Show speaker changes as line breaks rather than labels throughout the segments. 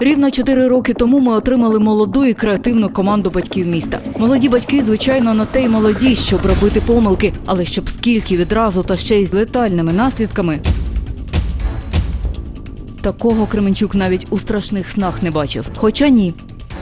Рівно чотири роки тому ми отримали молоду і креативну команду батьків міста. Молоді батьки, звичайно, на те й молоді, щоб робити помилки, але щоб скільки відразу та ще й з летальними наслідками. Такого Кременчук навіть у страшних снах не бачив. Хоча ні.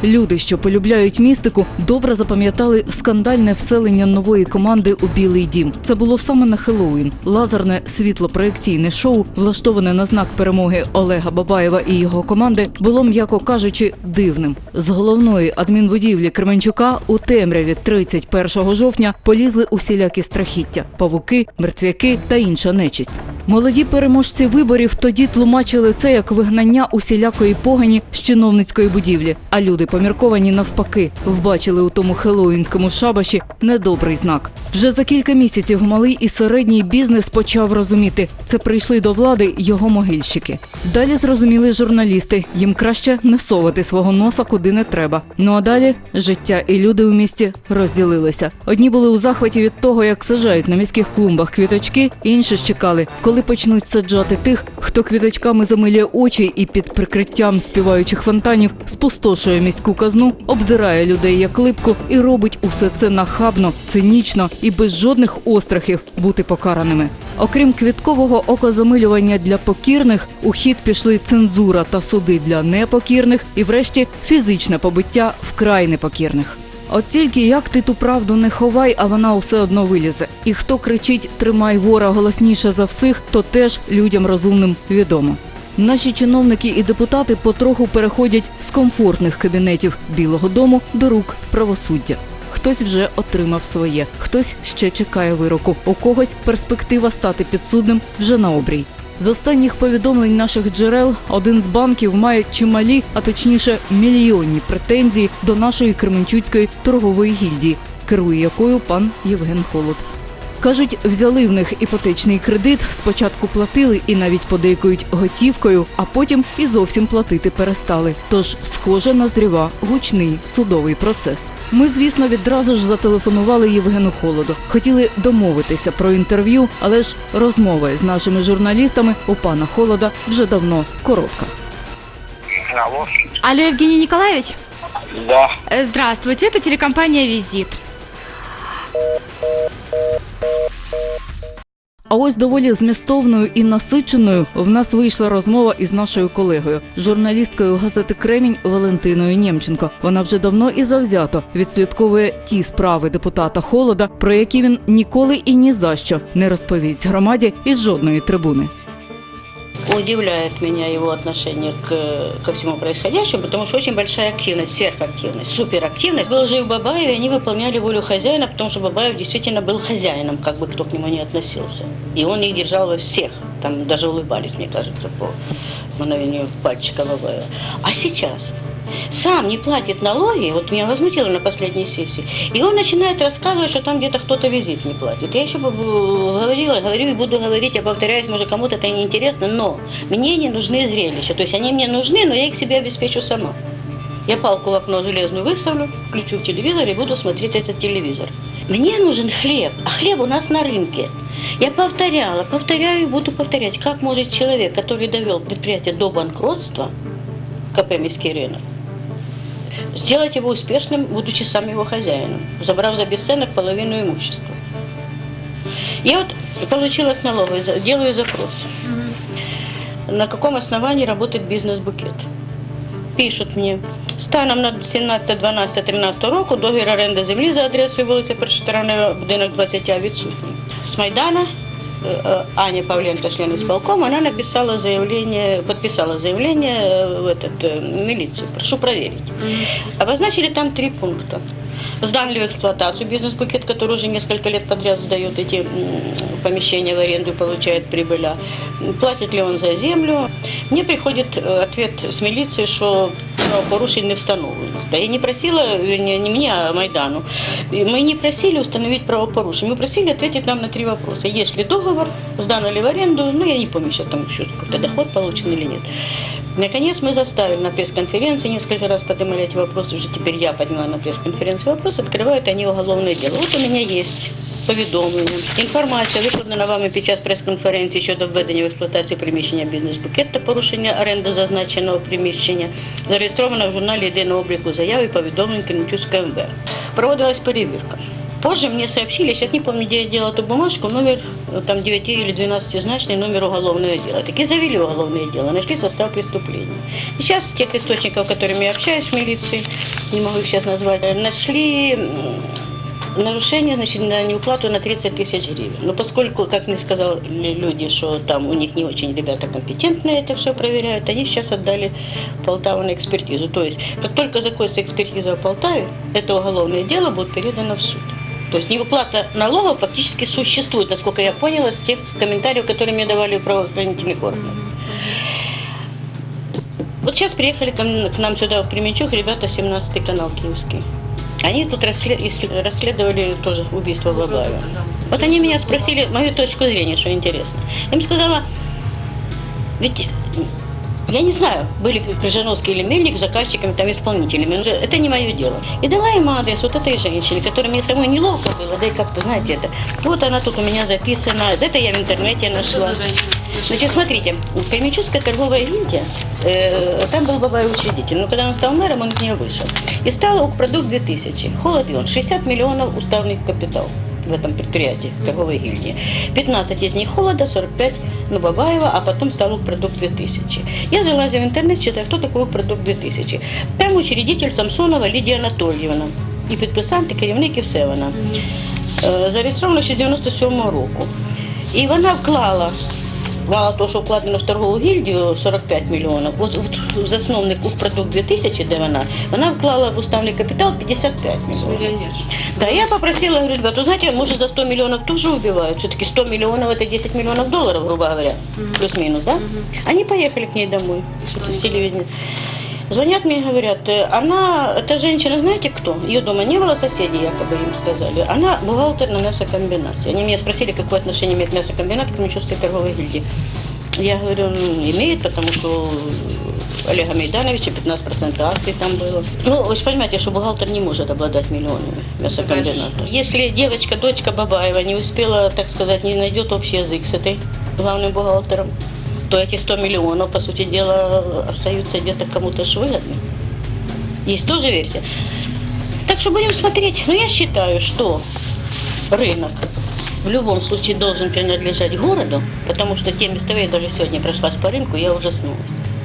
Люди, що полюбляють містику, добре запам'ятали скандальне вселення нової команди у Білий Дім. Це було саме на Хеллоуін. Лазерне світлопроекційне шоу, влаштоване на знак перемоги Олега Бабаєва і його команди, було, м'яко кажучи, дивним. З головної адмінбудівлі Кременчука у темряві 31 жовтня полізли усілякі страхіття: павуки, мертвяки та інша нечисть. Молоді переможці виборів тоді тлумачили це як вигнання усілякої погані з чиновницької будівлі. А люди помірковані навпаки вбачили у тому хеллоуінському шабаші недобрий знак. Вже за кілька місяців малий і середній бізнес почав розуміти, це прийшли до влади його могильщики. Далі зрозуміли журналісти, їм краще не совати свого носа куди не треба. Ну а далі життя і люди у місті розділилися. Одні були у захваті від того, як сажають на міських клумбах квіточки, інші ж чекали, коли почнуть саджати тих, хто квіточками замилює очі і під прикриттям співаючих фонтанів спустошує міську казну, обдирає людей як липку і робить усе це нахабно, цинічно і без жодних острахів бути покараними. Окрім квіткового окозамилювання для покірних, у хід пішли цензура та суди для непокірних, і, врешті, фізичне побиття вкрай непокірних. От тільки як ти ту правду не ховай, а вона усе одно вилізе. І хто кричить Тримай вора голосніше за всіх, то теж людям розумним відомо. Наші чиновники і депутати потроху переходять з комфортних кабінетів Білого Дому до рук правосуддя. Хтось вже отримав своє, хтось ще чекає вироку. У когось перспектива стати підсудним вже на обрій. З останніх повідомлень наших джерел один з банків має чималі, а точніше мільйонні претензії до нашої Кременчуцької торгової гільдії, керує якою пан Євген Холод. Кажуть, взяли в них іпотечний кредит, спочатку платили і навіть подейкують готівкою, а потім і зовсім платити перестали. Тож, схоже, назріва гучний судовий процес. Ми, звісно, відразу ж зателефонували Євгену Холоду. Хотіли домовитися про інтерв'ю, але ж розмова з нашими журналістами у пана Холода вже давно коротка.
Алло.
Алло, Евгений Николаевич?
Да.
Э, Здравствуйте, это телекомпания «Визит».
А ось доволі змістовною і насиченою в нас вийшла розмова із нашою колегою, журналісткою газети Кремінь Валентиною Нємченко. Вона вже давно і завзято відслідковує ті справи депутата Холода, про які він ніколи і ні за що не розповість громаді із жодної трибуни.
Удивляет меня его отношение к, ко всему происходящему, потому что очень большая активность, сверхактивность, суперактивность. Был жив Бабаев, и они выполняли волю хозяина, потому что Бабаев действительно был хозяином, как бы кто к нему не относился. И он их держал во всех, там даже улыбались, мне кажется, по мановению пальчика Бабаева. А сейчас сам не платит налоги, вот меня возмутило на последней сессии, и он начинает рассказывать, что там где-то кто-то визит не платит. Я еще говорила, говорю и буду говорить, я повторяюсь, может кому-то это не интересно, но мне не нужны зрелища, то есть они мне нужны, но я их себе обеспечу сама. Я палку в окно железную выставлю, включу в телевизор и буду смотреть этот телевизор. Мне нужен хлеб, а хлеб у нас на рынке. Я повторяла, повторяю и буду повторять, как может человек, который довел предприятие до банкротства, КП «Миский рынок», сделать его успешным, будучи сам его хозяином, забрав за бесценок половину имущества. Я вот получила с налоговой, за- делаю запрос. На каком основании работает бизнес-букет? Пишуть мені, станом на 17, 12, 13 року договір оренди землі за адресою вулиця Першотравнева, будинок 20 відсутній. З Майдана э, э, Аня Павленко, член исполкома, она написала заявление, подписала заявление э, в этот, э, в милицию. Прошу проверить. Обозначили там три пункта. Сдан ли в эксплуатацию бизнес-пакет, который уже несколько лет подряд сдает эти помещения в аренду и получает прибыль. а Платит ли он за землю? Мне приходит э, ответ с милиции, что правопорушень не встановлено. Да я не просила, не, не мне, а Майдану. Мы не просили установить правопорушение. Мы просили ответить нам на три вопроса. Есть ли договор, сдано ли в аренду, ну я не помню сейчас там еще какой-то доход получен или нет. Наконец мы заставили на пресс-конференции, несколько раз поднимали эти вопросы, уже теперь я подняла на пресс-конференции вопрос, открывают они уголовное дело. Вот у меня есть повідомленням. Інформація викладена вами під час прес-конференції щодо введення в експлуатацію приміщення бізнес-букет та порушення оренди зазначеного приміщення, зареєстрована в журналі єдиного обліку заяв і повідомлень Кременчуцької МВ. Проводилась перевірка. Позже мне сообщили, сейчас не помню, где я делала эту бумажку, номер э, там 9 или 12-значный номер уголовного дела. Таки завели уголовное дело, нашли состав преступления. И сейчас тех источников, с которыми я общаюсь в милиции, не могу их сейчас назвать, э, нашли нарушение значит, на неуплату на 30 тысяч гривен. Но поскольку, как мне сказали люди, что там у них не очень ребята компетентные это все проверяют, они сейчас отдали Полтаву на экспертизу. То есть, как только закончится экспертиза в Полтаве, это уголовное дело будет передано в суд. То есть невыплата налогов фактически существует, насколько я поняла, с тех комментариев, которые мне давали правоохранительных органов. Вот сейчас приехали к нам сюда в Кременчуг ребята 17 канал киевский. Они тут расследовали тоже убийство Бабаева. Вот они меня спросили мою точку зрения, что интересно. Я им сказала, ведь я не знаю, были ли Крыжановский или Мельник заказчиками, там, исполнителями. но Это не мое дело. И дала им адрес вот этой женщины, которой мне самой неловко было, да и как-то, знаете, это. Вот она тут у меня записана. Это я в интернете нашла. Значит, смотрите, Кременчугская торговая гильдия, э, там был Бабаев учредитель, но когда он стал мэром, он из нее вышел. И стал Укрпродукт 2000. Холод он, 60 миллионов уставный капитал в этом предприятии, торговой гильдии. 15 из них холода, 45 ну, Бабаева, а потом стал продукт 2000. Я залазила в интернет, читаю, кто такой продукт 2000. Там учредитель Самсонова Лідія Анатольевна і підписанти керівник і Зареєстровано. Е, Зареєстрована ще з 97-го року. І вона вклала, мало того, що вкладено в торгову гільдію 45 мільйонів, в засновник Укрпродукт 2000, де вона, вона вклала в уставний капітал 55 мільйонів. Да, я попросила, говорю, ребята, знаете, може за 100 миллионов тоже убивают? Все-таки 100 миллионов это 10 миллионов долларов, грубо говоря, плюс-минус, да? Они поехали к ней домой, что-то с телевидения. Звонят мне и говорят, «Э, она, эта женщина, знаете кто? Ее дома не было, соседей якобы им сказали. Она бухгалтер на мясокомбинате. Они меня спросили, какое отношение имеет мясокомбинат к Кременчугской торговой гильдии. Я говорю, ну, имеет, потому что у Олега Мейдановича 15% акций там было. Ну, вы же понимаете, что бухгалтер не может обладать миллионами мясокомбината. Если девочка, дочка Бабаева не успела, так сказать, не найдет общий язык с этой главным бухгалтером, то эти 100 миллионов, по сути дела, остаются где-то кому-то ж выгодны. Есть тоже версия. Так что будем смотреть. Но я считаю, что рынок в любом случае должен принадлежать городу, потому что те места, я даже сегодня прошлась по рынку, я ужаснулась.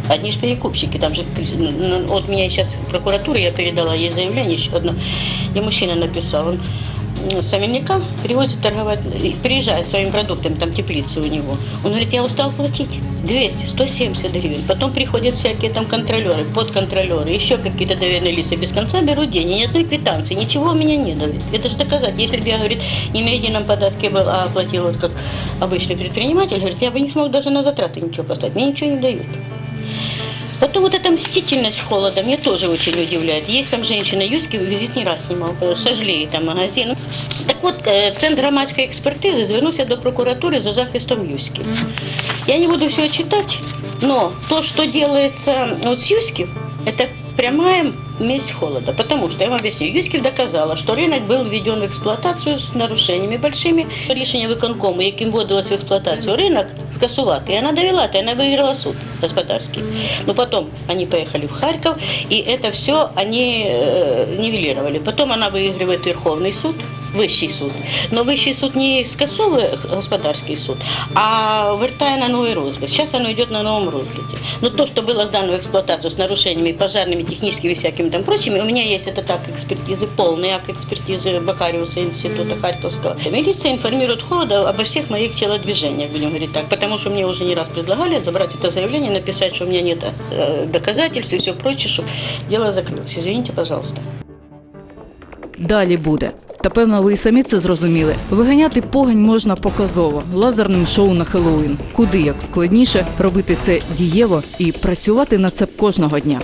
Одни же перекупщики, там же, вот меня сейчас в прокуратуру, я передала ей заявление еще одно, и мужчина написал, он с Амельника привозит торговать, приезжает своими продуктами, там теплицы у него. Он говорит, я устал платить 200, 170 гривен. Потом приходят всякие там контролеры, подконтролеры, еще какие-то доверенные лица. Без конца берут деньги, ни одной квитанции, ничего у меня нет, говорит. Это же доказать. Если бы я, говорит, не на едином податке был, а платил вот как обычный предприниматель, говорит, я бы не смог даже на затраты ничего поставить. Мне ничего не дают. Потом вот эта мстительность холода меня тоже очень удивляет. Есть там женщина, Юськи визит не раз снимал, э, сожгли там магазин. Так вот, э, Центр громадської експертизи звернувся до прокуратури за захистом Юськи. Я не буду все читать, но то, что делается вот с Юськи, это прямая месть холода. Потому что, я вам объясню, Юськів доказала, що ринок був введен в експлуатацію з нарушеннями большими. Рішення виконкому, яким вводилось в експлуатацію ринок, скасувати. І вона довела это, и она выиграла суд господарский. Но потом они поехали в Харьков, и это все они э, нивелировали. Потом она выигрывает Верховный суд, Вищий суд. Но вищий суд не скасовує господарський суд, а вертає на новий розгляд. Зараз воно йде на новому розгляді. Но то, що було здано в експлуатацію з нарушеннями пожарними, технічними і всяким там прочим, у мене є этот так експертизи, повний акт експертизи Бакаріуса інституту Харківського. Міліція інформує хода обо всіх моїх тілодвиженнях, будемо говорити так, тому що мені вже не раз предлагали забрати це заявлення, написати, що у мене нет доказательств і все прочее, щоб дело закрылось. Извините, пожалуйста.
Далі буде. Та певно, ви і самі це зрозуміли. Виганяти погань можна показово лазерним шоу на Хеллоуін. Куди як складніше робити це дієво і працювати на це кожного дня.